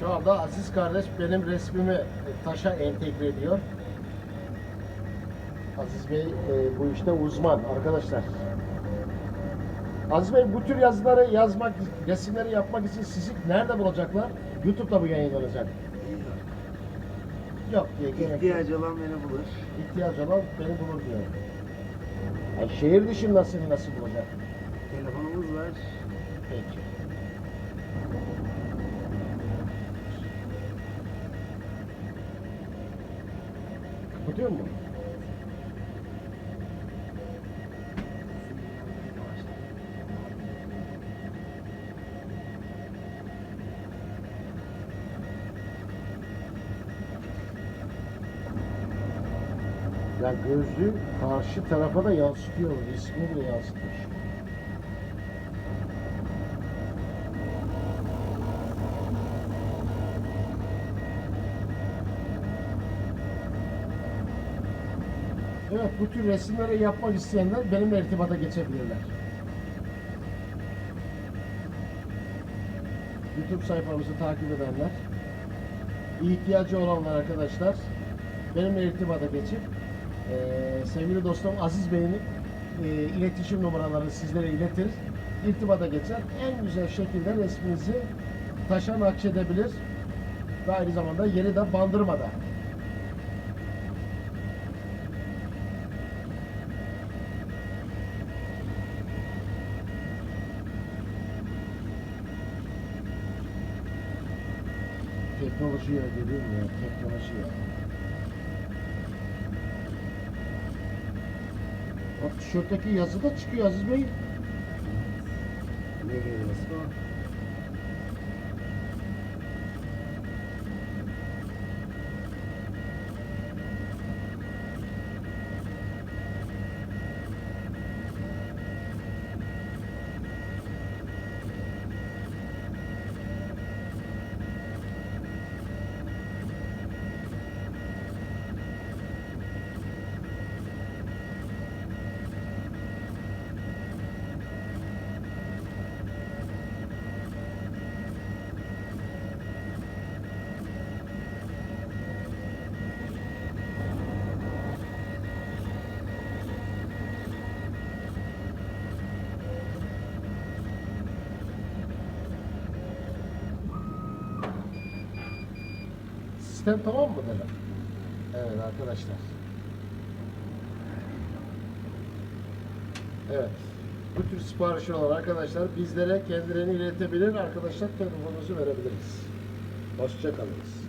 Şu anda Aziz kardeş benim resmimi taşa entegre ediyor. Aziz Bey e, bu işte uzman arkadaşlar. Aziz Bey bu tür yazıları yazmak, resimleri yapmak için sizi nerede bulacaklar? YouTube'da mı yayınlanacak? Yok diye gerek yok. İhtiyacı olan beni bulur. İhtiyaç olan beni bulur diyor. Ay şehir dışında seni nasıl bulacak? Telefonumuz var. Peki. Kapatıyor mu? Ya gözlüğü karşı tarafa da yansıtıyor, resmi bile yansıtmış. Evet, bu tür resimleri yapmak isteyenler benimle irtibata geçebilirler. YouTube sayfamızı takip edenler, ihtiyacı olanlar arkadaşlar benimle irtibata geçip eee, sevgili dostum Aziz Bey'in eee, iletişim numaralarını sizlere iletir. İrtibata geçer. En güzel şekilde resminizi taşa nakşedebilir. Ve aynı zamanda yeri de bandırmada. Teknoloji ya dediğim ya teknoloji ya. Bak tişörtteki yazı da çıkıyor Aziz Bey. Ne geliyorsa o. Sistem tamam mı dedim. Evet arkadaşlar. Evet. Bu tür siparişi olan arkadaşlar bizlere kendilerini iletebilir. Arkadaşlar telefonunuzu verebiliriz. Hoşçakalınız.